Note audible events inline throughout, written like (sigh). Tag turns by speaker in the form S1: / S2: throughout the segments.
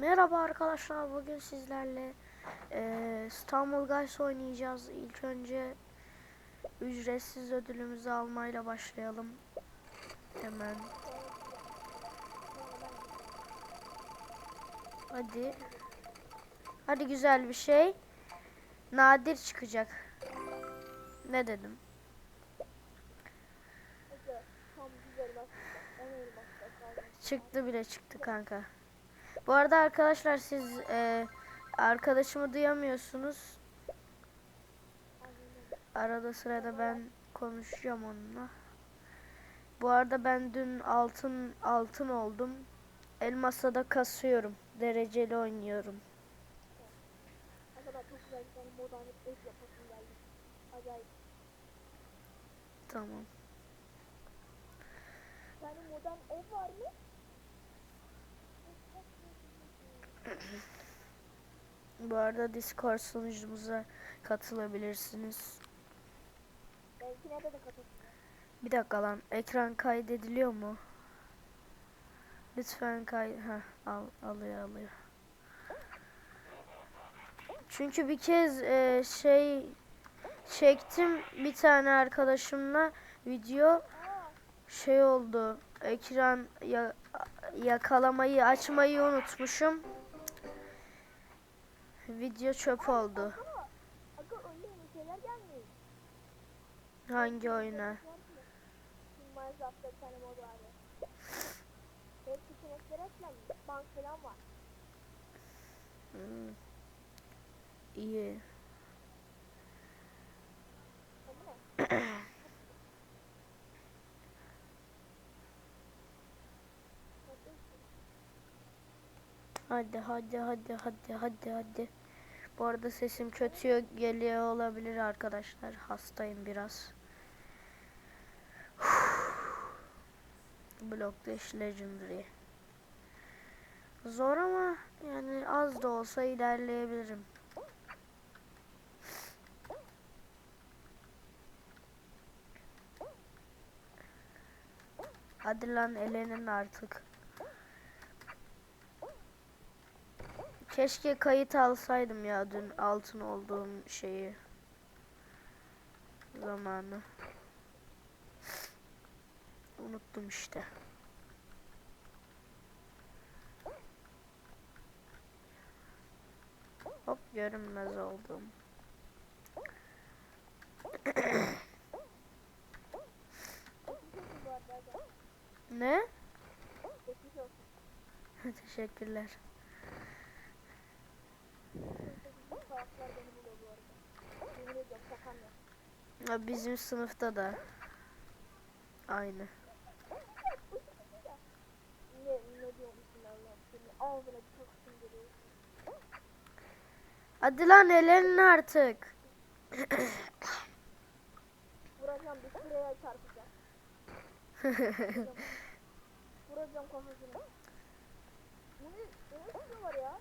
S1: Merhaba arkadaşlar bugün sizlerle eee İstanbul Guys oynayacağız. İlk önce ücretsiz ödülümüzü almayla başlayalım. Hemen. Hadi. Hadi güzel bir şey. Nadir çıkacak. Ne dedim? Çıktı bile çıktı kanka. Bu arada arkadaşlar siz eee, arkadaşımı duyamıyorsunuz. Arada sırada ben konuşacağım onunla. Bu arada ben dün altın altın oldum. Elmas'a da kasıyorum. Dereceli oynuyorum. Tamam.
S2: Tane modern ev var mı?
S1: Bu arada Discord sunucumuza katılabilirsiniz.
S2: Belki nerede de.
S1: Bir dakika lan. Ekran kaydediliyor mu? Lütfen kay... Heh, al, alıyor alıyor. Çünkü bir kez e, şey çektim bir tane arkadaşımla video şey oldu. Ekran ya, yakalamayı açmayı unutmuşum. Video çöp oldu. Hangi oyuna?
S2: Şimdi Minecraft'ta bir tane mod vardı. Hep seçenekler eklenmiş. Bank falan var.
S1: Hmm. İyi. (clears throat) Hadi hadi hadi hadi hadi hadi. Bu arada sesim kötü geliyor olabilir arkadaşlar. Hastayım biraz. (sighs) Block Dash Legendary. Zor ama yani az da olsa ilerleyebilirim. Hadi lan elenin artık. Keşke kayıt alsaydım ya dün altın olduğum şeyi. Zamanı. Unuttum işte. Hop görünmez oldum. Ne? (laughs) Teşekkürler.
S2: Bu taraflar beni buluyor bu arada. Yemin ediyorum şakam yok.
S1: Ya bizim sınıfta da aynı. Hadi lan elenin artık.
S2: Vuracağım bir sıraya çarpacağım. (laughs) Vuracağım kafasına. Ne? Ne var ya?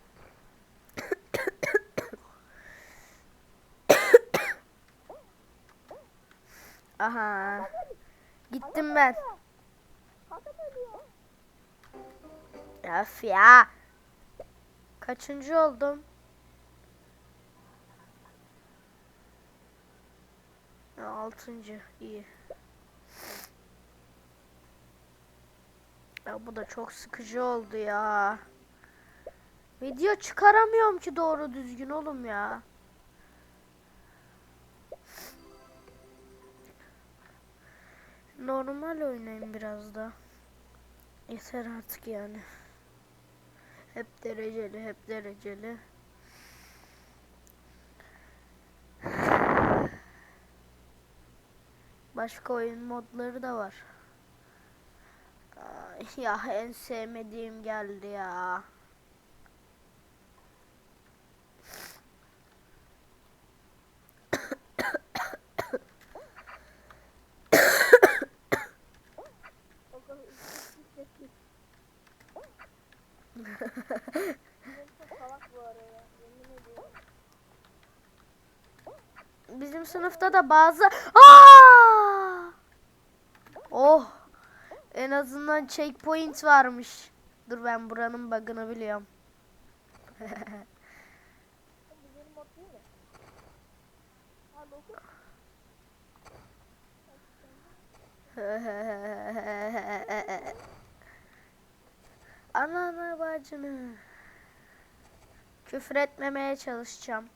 S1: Aha. Gittim ben. Öf ya. Kaçıncı oldum? Altıncı. iyi. Ya bu da çok sıkıcı oldu ya. Video çıkaramıyorum ki doğru düzgün oğlum ya. Normal oynayayım biraz da. Yeter artık yani. Hep dereceli, hep dereceli. Başka oyun modları da var. Ya en sevmediğim geldi ya. Sınıfta da bazı Aa! Oh! En azından checkpoint varmış. Dur ben buranın bug'ını biliyorum. (laughs)
S2: Dokuz.
S1: Ananı bacını. Küfür etmemeye çalışacağım.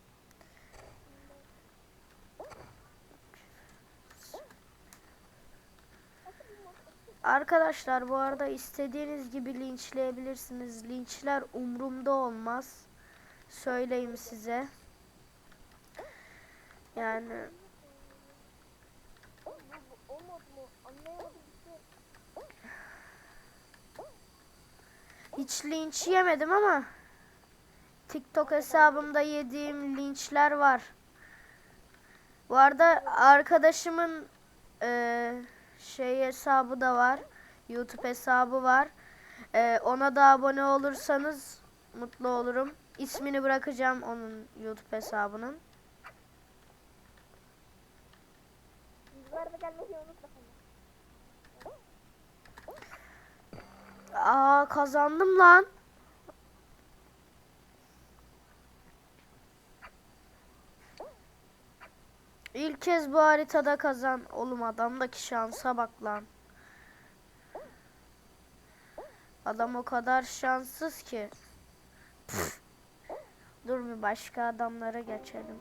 S1: Arkadaşlar bu arada istediğiniz gibi linçleyebilirsiniz. Linçler umrumda olmaz. Söyleyeyim size. Yani hiç linç yemedim ama TikTok hesabımda yediğim linçler var. Bu arada arkadaşımın eee, şey hesabı da var. YouTube hesabı var. Eee, ona da abone olursanız mutlu olurum. İsmini bırakacağım onun YouTube hesabının. Aa kazandım lan. İlk kez bu haritada kazan. Oğlum adamdaki şansa bak lan. Adam o kadar şanssız ki. Dur bir başka adamlara geçelim.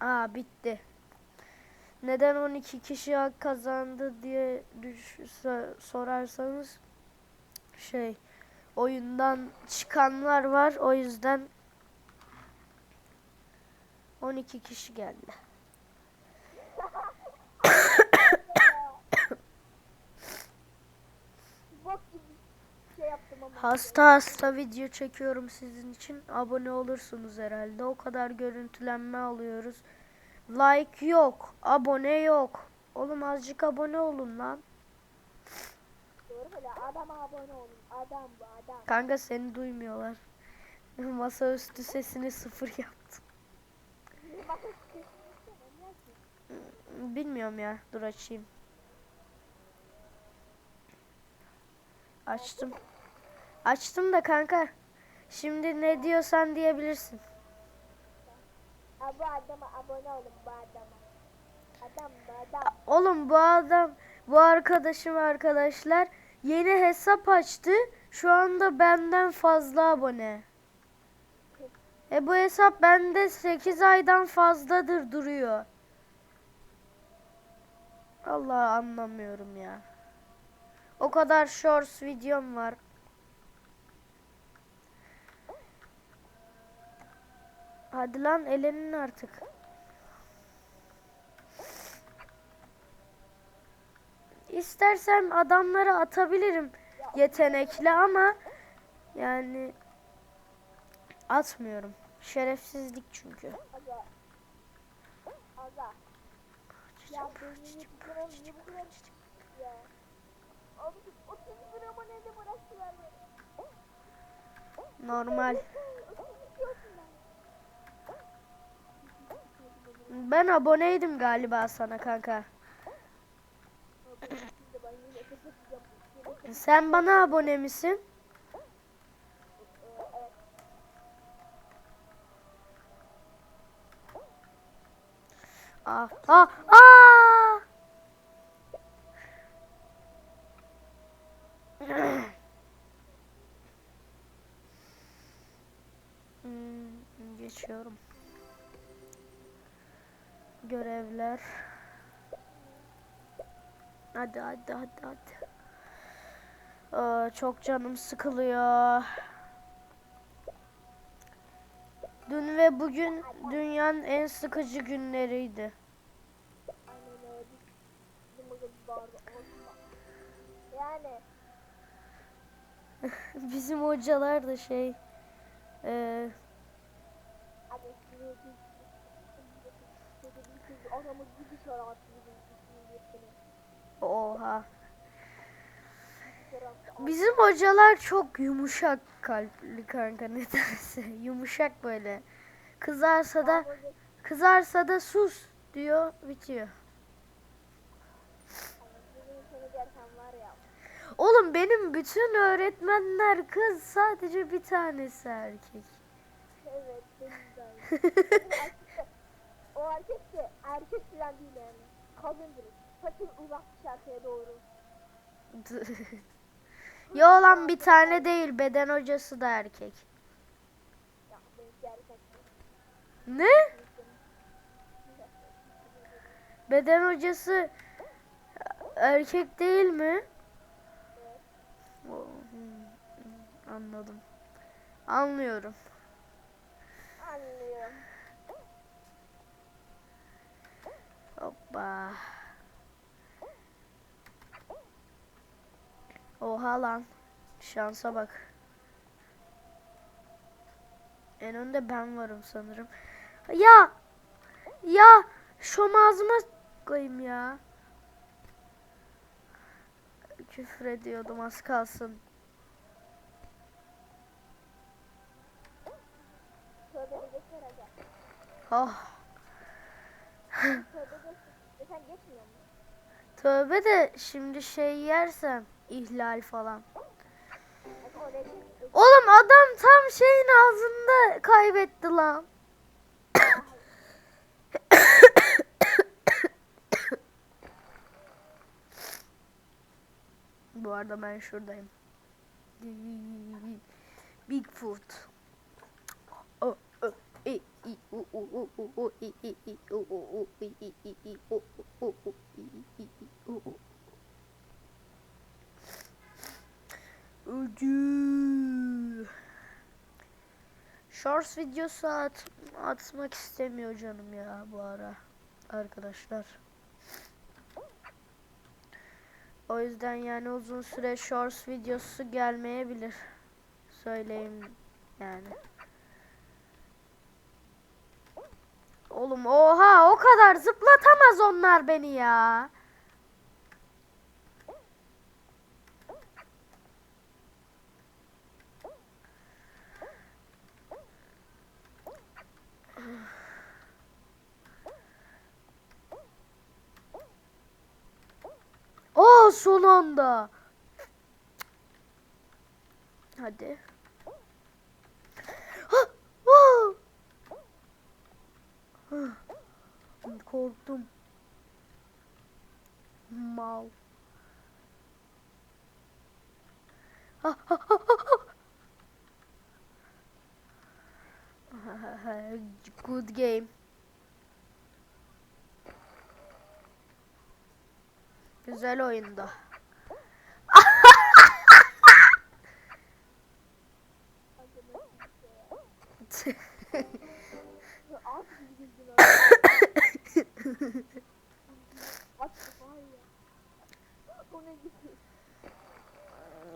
S1: Aa bitti. Neden 12 kişi hak kazandı diye sorarsanız şey oyundan çıkanlar var o yüzden 12 kişi geldi.
S2: Bok gibi şey yaptım ama.
S1: Hasta hasta video çekiyorum sizin için. Abone olursunuz herhalde. O kadar görüntülenme alıyoruz. Like yok, abone yok. Oğlum azıcık abone olun lan.
S2: Adama abone olun. Adam bu adam.
S1: Kanka seni duymuyorlar. (laughs) Masaüstü sesini sıfır yaptım. Bilmiyorum ya. Dur açayım. Açtım. Açtım da kanka. Şimdi ne diyorsan diyebilirsin.
S2: Bu adama abone olun bu adama. Adam bu adam.
S1: Oğlum bu adam, bu arkadaşım arkadaşlar yeni hesap açtı. Şu anda benden fazla abone. E bu hesap bende 8 aydan fazladır duruyor. Allah anlamıyorum ya. O kadar shorts videom var. Hadi lan elenin artık. İstersem adamları atabilirim yetenekli ama yani atmıyorum. Şerefsizlik çünkü.
S2: Aga.
S1: Ben aboneydim galiba sana kanka. Sen bana abone misin? Ah, ah, ah! Görevler. Hadi hadi hadi hadi. Aa, çok canım sıkılıyor. Dün ve bugün dünyanın en sıkıcı günleriydi.
S2: Yani (laughs)
S1: Bizim hocalar da şey eee
S2: Abi size bir bir adamı
S1: oha. Bizim hocalar çok yumuşak kalpli kanka nedense. Yumuşak böyle. Kızarsa da kızarsa da sus diyor bitiyor. Oğlum benim bütün öğretmenler kız sadece bir tanesi erkek.
S2: Evet (laughs) benim de aynı. Benim erkek de- o erkek de erkek falan değil yani. Kadın direkt. Saçın uzatmış arkaya doğru. (laughs)
S1: ya olan bir tane değil beden hocası da erkek.
S2: Ya benimki erkek.
S1: Ne? Beden hocası erkek değil mi?
S2: Evet.
S1: Anladım. Anlıyorum.
S2: Anlıyorum.
S1: Hoppa. Oha lan. Şansa bak. En önde ben varım sanırım. Ya! Ya! Şom ağzıma koyayım ya. Küfür ediyordum az kalsın. Oh.
S2: Sen geçmiyor musun?
S1: Tövbe de şimdi şey yersem ihlal falan. Oğlum adam tam şeyin ağzında kaybetti lan. Bu arada ben şuradayım. Bigfoot. Ucu. Shorts videosu at, atmak istemiyor canım ya bu ara arkadaşlar. O yüzden yani uzun süre shorts videosu gelmeyebilir. Söyleyeyim yani. Oğlum oha o kadar zıplatamaz onlar beni ya. Aa son anda. Hadi. Ha, aa! Hı. Korktum. Mal. Ha, ha, ha, ha, ha. Good game. Güzel oyunda. (laughs) (laughs)
S2: Ya At gibi güldün At var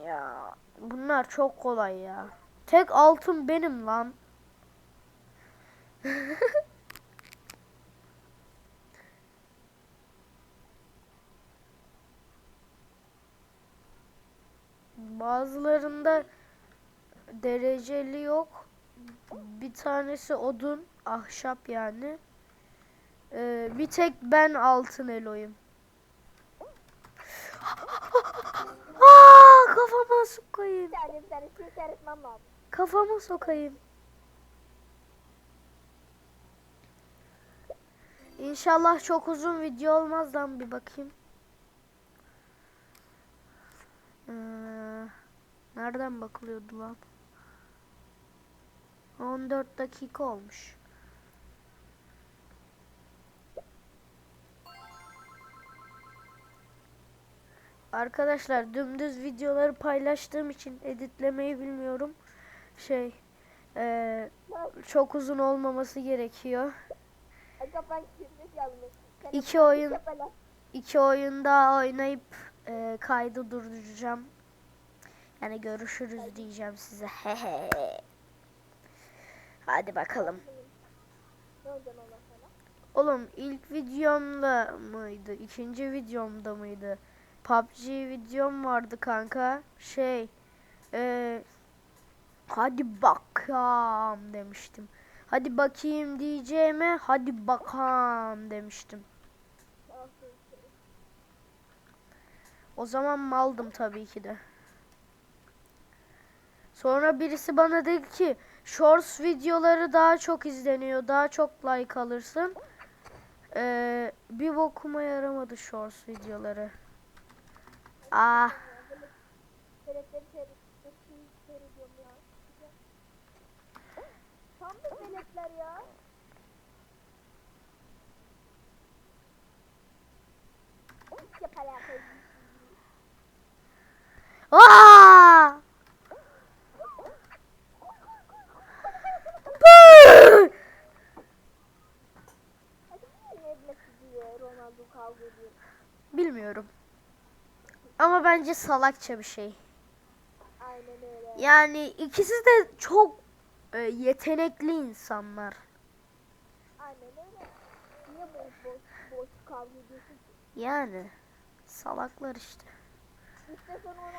S2: ya.
S1: Bunlar çok kolay ya. Tek altın benim lan. (laughs) Bazılarında dereceli yok. Bir tanesi odun, ahşap yani. Ee, bir tek ben altın eloyum. Aa, kafama sokayım. Kafama sokayım. İnşallah çok uzun video olmaz lan bir bakayım. Ee, nereden bakılıyordu lan? 14 dakika olmuş. Arkadaşlar dümdüz videoları paylaştığım için editlemeyi bilmiyorum. Şey, eee, çok uzun olmaması gerekiyor. İki oyun-. İki oyun daha oynayıp eee, kaydı durduracağım. Yani görüşürüz diyeceğim size. Hehe. (laughs) Hadi bakalım. Oğlum ilk videomda mıydı? İkinci videomda mıydı? PUBG videom vardı kanka. Şey, eee, hadi bakalım demiştim. Hadi bakayım diyeceğime hadi bakalım demiştim. O zaman maldım tabii ki de. Sonra birisi bana dedi ki shorts videoları daha çok izleniyor. Daha çok like alırsın. Ee, bir bokuma yaramadı shorts videoları. Ah.
S2: Veletleri seyretmek seyrediyorum ya. Tam da veletler ya. Hiç yapar
S1: Aa! Pıh!
S2: Hadi niye Messi diye Ronaldo kavga ediyor.
S1: Bilmiyorum. Ama bence salakça bir şey.
S2: Aynen öyle.
S1: Yani ikisi de çok e, yetenekli insanlar.
S2: Aynen öyle. Niye boş boş boş kavga ediyorsun?
S1: Yani salaklar işte.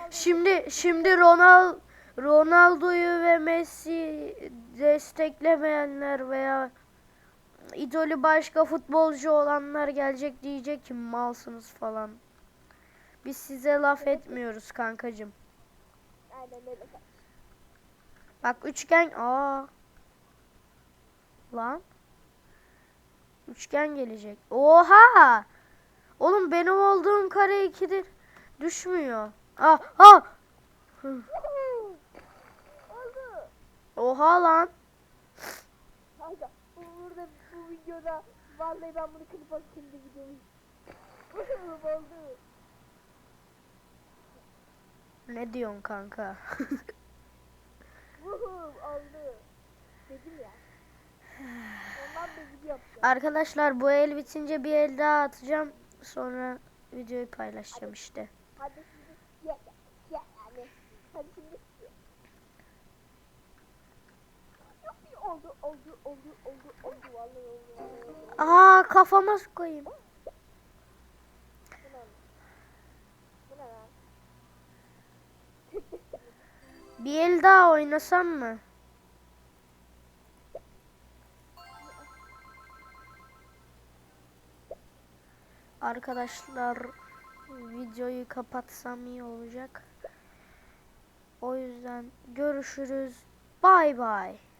S1: Şimdi şimdi Ronald Ronaldo'yu ve Messi desteklemeyenler veya idolü başka futbolcu olanlar gelecek diyecek ki malsınız falan. Biz size laf etmiyoruz kankacım.
S2: Aynen öyle.
S1: Bak üçgen aa. Lan. Üçgen gelecek. Oha! Oğlum benim olduğum kare ikidir. Düşmüyor. Ah ah. Oha lan.
S2: Kanka bu burada bu videoda vallahi ben bunu klip şimdi videomu. (laughs) oldu.
S1: Ne diyorsun kanka?
S2: Oldu. Dedim ya. Ondan da video yapacağım.
S1: Arkadaşlar bu el bitince bir el daha atacağım. Sonra videoyu paylaşacağım işte.
S2: Hadi şimdi ye ye yani. Hadi şimdi ye. Yok bir oldu oldu oldu oldu oldu vallahi oldu. oldu.
S1: Aa kafama koyayım.
S2: Bu ne? Bu ne lan?
S1: Bir el daha oynasam mı? Arkadaşlar videoyu kapatsam iyi olacak. O yüzden görüşürüz. Bay bay.